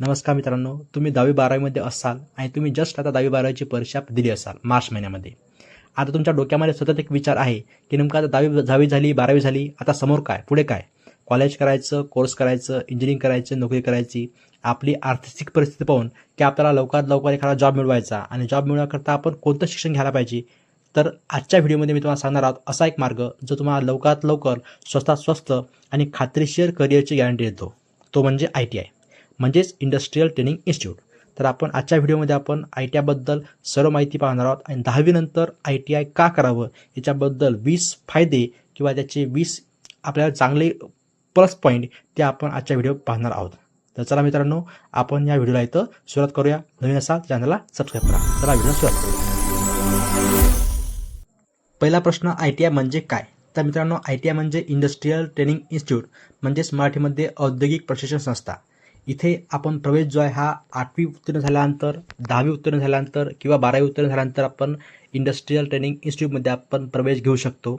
नमस्कार मित्रांनो तुम्ही दहावी बारावीमध्ये असाल आणि तुम्ही जस्ट आता दहावी बारावीची परीक्षा दिली असाल मार्च महिन्यामध्ये. आता तुमच्या डोक्यामध्ये सतत एक विचार आहे की नेमकं आता दहावी दहावी झाली बारावी झाली आता समोर काय पुढे काय? कॉलेज करायचं कोर्स करायचं इंजिनिअरिंग करायचं नोकरी करायची आपली आर्थिक परिस्थिती पाहून की आपल्याला लवकरात लवकर एखादा जॉब मिळवायचा आणि जॉब मिळवण्याकरता आपण कोणतं शिक्षण घ्यायला पाहिजे? तर आजच्या व्हिडिओमध्ये मी तुम्हाला सांगणार आहोत असा एक मार्ग जो तुम्हाला लवकरात लवकर स्वस्तात स्वस्त आणि खात्रीशीर करिअरची गॅरंटी देतो. तो म्हणजे आय टी आय म्हणजेच इंडस्ट्रीयल ट्रेनिंग इन्स्टिट्यूट तर आपण आजच्या व्हिडिओमध्ये आपण आय टी आयबद्दल सर्व माहिती पाहणार आहोत आणि दहावीनंतर आय टी आय का करावं याच्याबद्दल वीस फायदे किंवा त्याचे वीस आपल्याला चांगले प्लस पॉईंट ते आपण आजच्या व्हिडिओ पाहणार आहोत. तर चला मित्रांनो आपण या व्हिडिओला इथं सुरुवात करूया. नवीन असाल चॅनलला सबस्क्राईब करा. चला व्हिडिओ सुरुवात करूया. पहिला प्रश्न आय टी आय म्हणजे काय? तर मित्रांनो आय टी आय म्हणजे इंडस्ट्रीयल ट्रेनिंग इन्स्टिट्यूट म्हणजेच मराठीमध्ये औद्योगिक प्रशिक्षण संस्था. इथे आपण प्रवेश जो आहे हा आठवी उत्तीर्ण झाल्यानंतर दहावी उत्तीर्ण झाल्यानंतर किंवा बारावी उत्तीर्ण झाल्यानंतर आपण इंडस्ट्रीयल ट्रेनिंग इन्स्टिट्यूटमध्ये आपण प्रवेश घेऊ शकतो.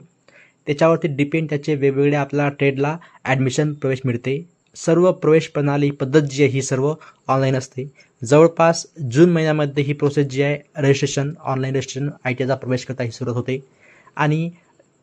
त्याच्यावरती डिपेंड त्याचे वेगवेगळे आपल्या ट्रेडला ॲडमिशन प्रवेश मिळते. सर्व प्रवेश प्रणाली पद्धत जी आहे ही सर्व ऑनलाईन असते. जवळपास जून महिन्यामध्ये ही प्रोसेस जी आहे registration online registration I T आयचा प्रवेश करता ही सुरुवात होते. आणि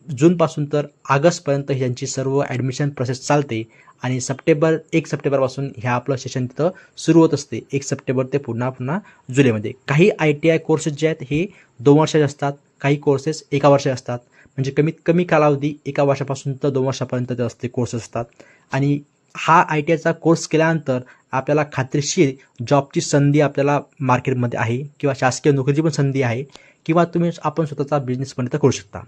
जूनपासून तर ऑगस्टपर्यंत ह्यांची सर्व ॲडमिशन प्रोसेस चालते आणि सप्टेंबर एक सप्टेंबरपासून ह्या आपलं सेशन तिथं सुरू होत असते. एक सप्टेंबर ते पुन्हा पुन्हा जुलैमध्ये. काही आय टी आय कोर्सेस जे आहेत हे दोन वर्षाचे असतात. काही कोर्सेस एका वर्षाचे असतात. म्हणजे कमीत कमी कालावधी एका वर्षापासून तर दोन वर्षापर्यंत ते असते कोर्सेस असतात. आणि हा आय टी आयचा कोर्स केल्यानंतर आपल्याला खात्रीशीर जॉबची संधी आपल्याला मार्केटमध्ये आहे किंवा शासकीय नोकरीची पण संधी आहे. किंवा तुम्ही आपण स्वतःचा बिझनेस पण इथं करू शकता.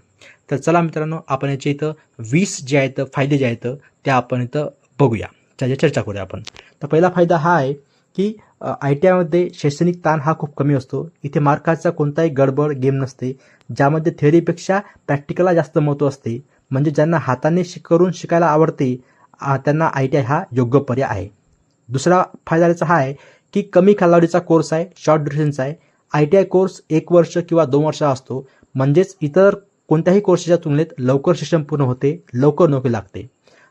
तर चला मित्रांनो आपण याच्या इथं वीस जे आहेत फायदे जे आहेत ते आपण इथं बघूया. त्याची चर्चा करूया आपण. तर पहिला फायदा हा आहे की आय टी आयमध्ये शैक्षणिक ताण हा खूप कमी असतो. इथे मार्काचा कोणताही गडबड गेम नसते. ज्यामध्ये थेअरीपेक्षा प्रॅक्टिकलला जास्त महत्त्व असते. म्हणजे ज्यांना हाताने शिक करून शिकायला आवडते त्यांना आय टी आय हा योग्य पर्याय आहे. दुसरा फायदा याचा हा आहे की कमी कालावधीचा कोर्स आहे शॉर्ट ड्युरेशनचा आहे. आय टी आय कोर्स एक वर्ष किंवा दोन वर्ष असतो. म्हणजेच इतर कोणत्याही कोर्सच्या तुलनेत लवकर शिक्षण पूर्ण होते लवकर नोकरी लागते.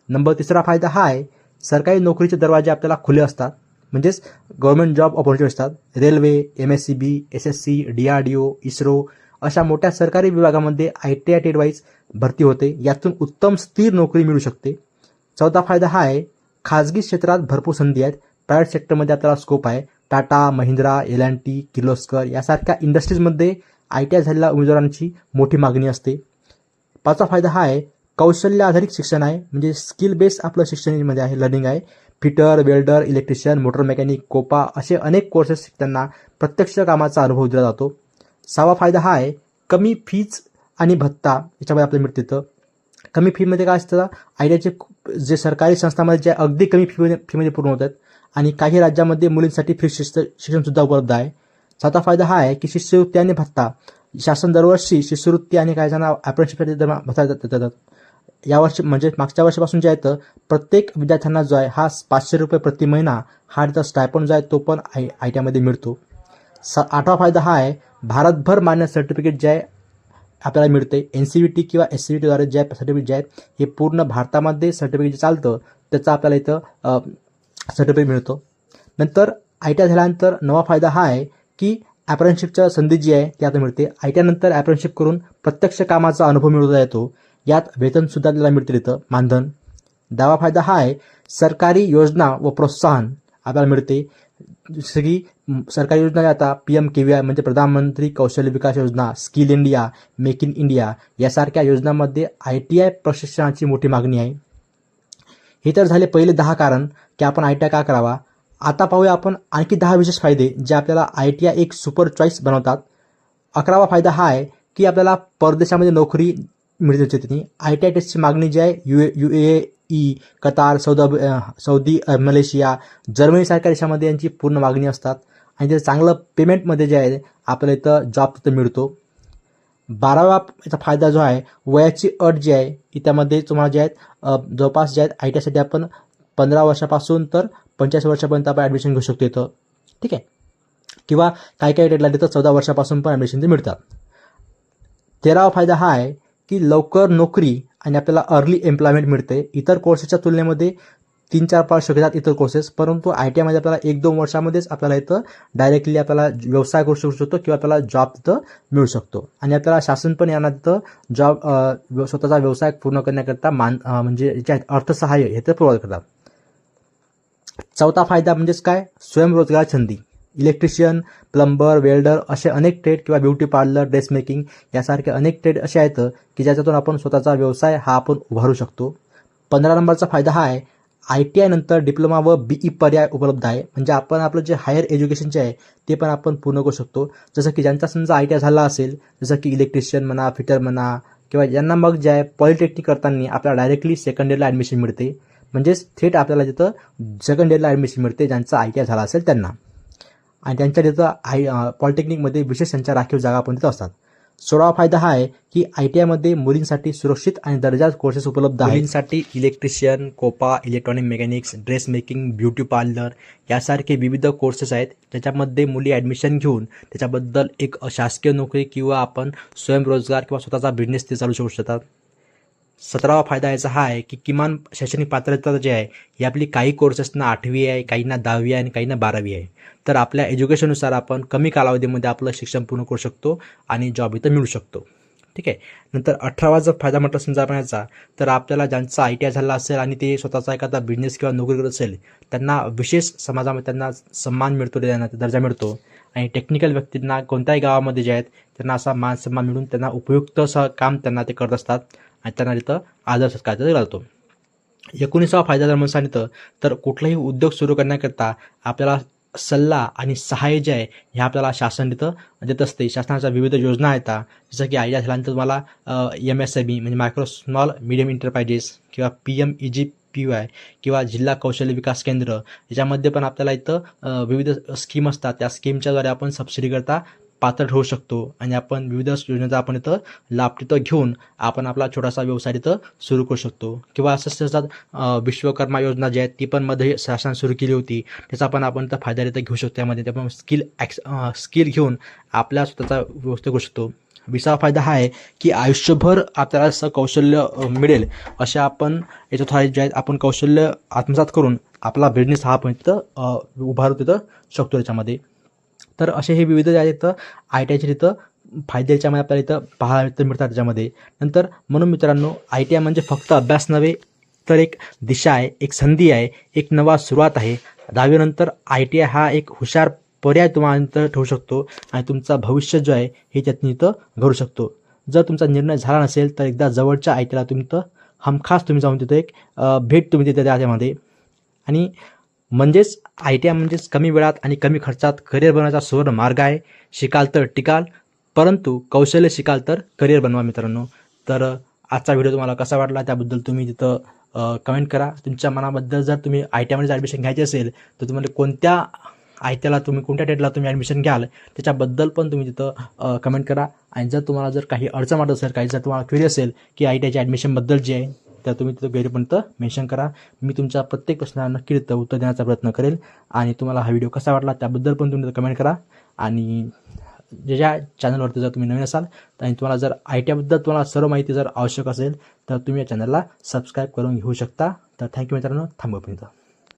नंबर तिसरा फायदा हा आहे सरकारी नोकरीचे दरवाजे आपल्याला खुले असतात. म्हणजेच गव्हर्नमेंट जॉब ऑपॉर्च्युनिटी असतात. Railway M S C B S S C D R D O ISRO अशा मोठ्या सरकारी विभागामध्ये आय टी आय टेडवाईज भरती होते. यातून उत्तम स्थिर नोकरी मिळू शकते. चौथा फायदा हा आहे खाजगी क्षेत्रात भरपूर संधी आहेत. प्रायव्हेट सेक्टरमध्ये आपल्याला स्कोप आहे. Tata Mahindra L and T Kirloskar यासारख्या इंडस्ट्रीजमध्ये आय टी आय झालेल्या उमेदवारांची मोठी मागणी असते. पाचवा फायदा हा आहे कौशल्य आधारित शिक्षण आहे. म्हणजे स्किल बेस आपलं शिक्षणामध्ये आहे लर्निंग आहे. Fitter welder electrician motor mechanic COPA असे अनेक कोर्सेस त्यांना प्रत्यक्ष कामाचा अनुभव दिला जातो. सहावा फायदा हा आहे कमी फीज आणि भत्ता याच्यामध्ये आपल्याला मिळते तर कमी फीमध्ये काय असतं आय टी आयचे जे सरकारी संस्थांमध्ये जे अगदी कमी फीमध्ये फीमध्ये पूर्ण होतात. आणि काही राज्यामध्ये मुलींसाठी फ्री शिस्त शिक्षणसुद्धा उपलब्ध आहे. सातवा फायदा हा आहे की शिष्यवृत्ती आणि भत्ता शासन दरवर्षी शिष्यवृत्ती आणि काही जणांना अप्रेंटिससाठी भत्ता देतात यावर्षी म्हणजे मागच्या वर्षापासून जे आहे तर प्रत्येक विद्यार्थ्यांना जो आहे हा पाचशे रुपये प्रति महिना हा त्याचा स्टायपन जो आहे तो पण आय आय टी आयमध्ये मिळतो. स आठवा फायदा हा आहे भारतभर मान्य सर्टिफिकेट जे आहे आपल्याला मिळते. एन सी व्ही टी किंवा एस सी व्ही टीद्वारे जे सर्टिफिकेट जे आहेत हे पूर्ण भारतामध्ये सर्टिफिकेट जे चालतं त्याचा आपल्याला इथं सर्टिफिकेट मिळतो. नंतर आय टी आय झाल्यानंतर नवा फायदा हा आहे की ॲप्रनशिपच्या संधी जी आहे ती आता मिळते. आय टी आयनंतर ॲप्रेंशिप करून प्रत्यक्ष कामाचा अनुभव मिळवता येतो. यात वेतनसुद्धा आपल्याला मिळते इथं मानधन. दहावा फायदा हा आहे सरकारी योजना व प्रोत्साहन आपल्याला मिळते. जसं की सरकारी योजना आता P M K V I म्हणजे Pradhanmantri Kaushalya Vikas Yojana skill India make in India यासारख्या योजनांमध्ये आय टी आय प्रशिक्षणाची मोठी मागणी आहे. हे तर झाले पहिले दहा कारण की आपण आय टी आय का करावा? आता पाहूया आपण आणखी दहा विशेष फायदे जे आपल्याला आय टी आय एक सुपर चॉईस बनवतात. अकरावा फायदा हा आहे की आपल्याला परदेशामध्ये नोकरी मिळते त्यांनी आय टी आय टेस्टची मागणी जी आहे U A U A E Qatar Saudi Saudi Malaysia जर्मनीसारख्या देशामध्ये यांची पूर्ण मागणी असतात. आणि त्याचं चांगलं पेमेंटमध्ये जे आहे आपल्याला इथं जॉब तिथं मिळतो. बारावा याचा फायदा जो आहे वयाची अट जी आहे की त्यामध्ये तुम्हाला जे आहेत जवळपास जे आहेत आय टी आयसाठी आपण पंधरा वर्षापासून तर पंचेचाळीस वर्षापर्यंत आपण ॲडमिशन घेऊ शकतो इथं. ठीक आहे? किंवा काही काही डेटला तिथं चौदा वर्षापासून पण ॲडमिशन ते मिळतात. तेरावा फायदा हा आहे की लवकर नोकरी आणि आपल्याला अर्ली एम्प्लॉयमेंट मिळते. इतर कोर्सेसच्या तुलनेमध्ये तीन चार पाच शकतात इतर कोर्सेस परंतु आय टी आयमध्ये आपल्याला एक दोन वर्षामध्येच आपल्याला इथं डायरेक्टली आपल्याला व्यवसाय करू शकू शकतो किंवा आपल्याला जॉब तिथं मिळू शकतो. आणि आपल्याला शासन पण यांना तिथं जॉब स्वतःचा व्यवसाय पूर्ण करण्याकरता मान म्हणजे याच्या अर्थसहाय्य हे तर प्रोव्हाइड करतात. चौथा फायदा म्हणजेच काय? स्वयंरोजगार संधी इलेक्ट्रिशियन प्लंबर वेल्डर असे अनेक ट्रेड किंवा ब्युटी पार्लर ड्रेस मेकिंग यासारखे अनेक ट्रेड असे आहेत की ज्याच्यातून आपण स्वतःचा व्यवसाय हा आपण उभारू शकतो. पंधरा नंबरचा फायदा हा आहे आय टी आयनंतर डिप्लोमा व बीई पर्याय उपलब्ध आहे. म्हणजे आपण आपलं जे हायर एज्युकेशन जे आहे ते पण आपण पूर्ण करू शकतो. जसं की ज्यांचा समजा आय टी आय झाला असेल जसं की इलेक्ट्रिशियन म्हणा फिटर म्हणा किंवा ज्यांना मग जे आहे पॉलिटेक्निक करताना आपल्याला डायरेक्टली सेकंड इयरला ॲडमिशन मिळते. म्हणजेच थेट आपल्याला तिथं सेकंड इयरला ॲडमिशन मिळते ज्यांचा आय टी आय झाला असेल त्यांना. आणि त्यांच्या तिथं आय पॉलिटेक्निकमध्ये विशेष त्यांच्या राखीव जागा पण तिथं असतात. सोळावा फायदा हा आहे की आय टी आयमध्ये मुलींसाठी सुरक्षित आणि दर्जा कोर्सेस उपलब्ध आहेत. मुलींसाठी electrician COPA electronic mechanics dress making beauty parlour यासारखे विविध कोर्सेस आहेत. ज्याच्यामध्ये मुली ॲडमिशन घेऊन त्याच्याबद्दल एक शासकीय नोकरी किंवा आपण स्वयंरोजगार किंवा स्वतःचा बिझनेस ते चालू शकू शकतात. सतरावा फायदा याचा हा आहे की किमान शैक्षणिक पात्रता जी आहे ही आपली काही कोर्सेसना आठवी आहे काहींना दहावी आहे आणि काहींना बारावी आहे. तर आपल्या एज्युकेशननुसार आपण कमी कालावधीमध्ये आपलं शिक्षण पूर्ण करू शकतो आणि जॉब इथं मिळू शकतो. ठीक आहे? नंतर अठरावा जर फायदा म्हटलं समजा आपण याचा तर आपल्याला ज्यांचा आय टी आय झाला असेल आणि ते स्वतःचा एखादा बिझनेस किंवा नोकरी करत असेल त्यांना विशेष समाजामध्ये त्यांना सन्मान मिळतो त्यांना दर्जा मिळतो. आणि टेक्निकल व्यक्तींना कोणत्याही गावामध्ये जे आहेत त्यांना असा मान सन्मान मिळून त्यांना उपयुक्त असं काम त्यांना ते करत असतात. आणि त्यांना तिथं आदर सत्कार दिला जातो एकोणीसावा फायदा जर म्हणून सांगितलं तर कुठलाही उद्योग सुरू करण्याकरता आपल्याला सल्ला आणि सहाय्य जे आहे हे आपल्याला शासन तिथं देत असते. शासनाच्या विविध योजना आहेत जसं की आयडिया झाल्यानंतर तुम्हाला एम एस एम ई म्हणजे मायक्रो स्मॉल मिडियम इंटरप्रायजेस किंवा P M E G P Y किंवा जिल्हा कौशल्य विकास केंद्र याच्यामध्ये पण आपल्याला इथं विविध स्कीम असतात. त्या स्कीमच्याद्वारे आपण सबसिडीकरता पात्र ठरू शकतो. आणि आपण विविध योजनेचा आपण इथं लाभ तिथं घेऊन आपण आपला छोटासा व्यवसाय तिथं सुरू करू शकतो. किंवा असं विश्वकर्मा योजना जी आहे ती पण मध्ये शासन सुरू केली होती. त्याचा पण आपण इथं फायदा तिथं घेऊ शकतो. त्यामध्ये ते आपण स्किल ॲक्स स्किल घेऊन आपल्या स्वतःचा व्यवस्था करू शकतो. विसावा फायदा हा आहे की आयुष्यभर आपल्याला असं कौशल्य मिळेल. अशा आपण याच्यात जे आहेत आपण कौशल्य आत्मसात करून आपला बिझनेस हा आपण तिथं उभारू तिथं शकतो त्याच्यामध्ये तर असे हे विविध जे आहेत आय टी आयचे तिथं फायदे याच्यामध्ये आपल्याला इथं पाहायला तर मिळतात त्याच्यामध्ये. नंतर म्हणून मित्रांनो आय टी आय म्हणजे फक्त अभ्यास नव्हे तर एक दिशा आहे एक संधी आहे एक नवा सुरुवात आहे. दहावीनंतर आय टी आय हा एक हुशार पर्याय तुम्हाला ठेवू शकतो आणि तुमचा भविष्य जो आहे हे त्यातून इथं घडू शकतो. जर तुमचा निर्णय झाला नसेल तर एकदा जवळच्या आय टी आयला तुम्ही तर हमखास तुम्ही जाऊन तिथं एक भेट तुम्ही तिथे द्या त्यामध्ये. आणि म्हणजेच आय टी आय म्हणजेच कमी वेळात आणि कमी खर्चात करिअर बनवायचा सुवर्ण मार्ग आहे. शिकाल तर टिकाल परंतु कौशल्य शिकाल तर करिअर बनवा मित्रांनो. तर आजचा व्हिडिओ तुम्हाला कसा वाटला त्याबद्दल तुम्ही तिथं कमेंट करा. तुमच्या मनाबद्दल जर तुम्ही आय टी आयमध्ये ॲडमिशन घ्यायची असेल तर तुम्हाला कोणत्या आय टी आयला तुम्ही कोणत्या डेटला तुम्ही ॲडमिशन घ्याल त्याच्याबद्दल पण तुम्ही तिथं कमेंट करा. आणि जर तुम्हाला जर काही अडचण वाटत असेल काही जर तुम्हाला क्वेरी असेल की आय टी आयच्या ॲडमिशनबद्दल जे आहे तर तुम्ही तिथं गैरपर्यंत मेन्शन करा. मी तुमच्या प्रत्येक प्रश्नाला नक्की तिथं उत्तर देण्याचा प्रयत्न करेल. आणि तुम्हाला हा व्हिडिओ कसा वाटला त्याबद्दल पण तुम्ही कमेंट करा. आणि जे ज्या चॅनलवरती जर तुम्ही नवीन असाल आणि तुम्हाला जर आय टी आयबद्दल तुम्हाला सर्व माहिती जर आवश्यक असेल तर तुम्ही या चॅनलला सबस्क्राईब करून घेऊ शकता. तर थँक्यू मित्रांनो. थांबवपर्यंत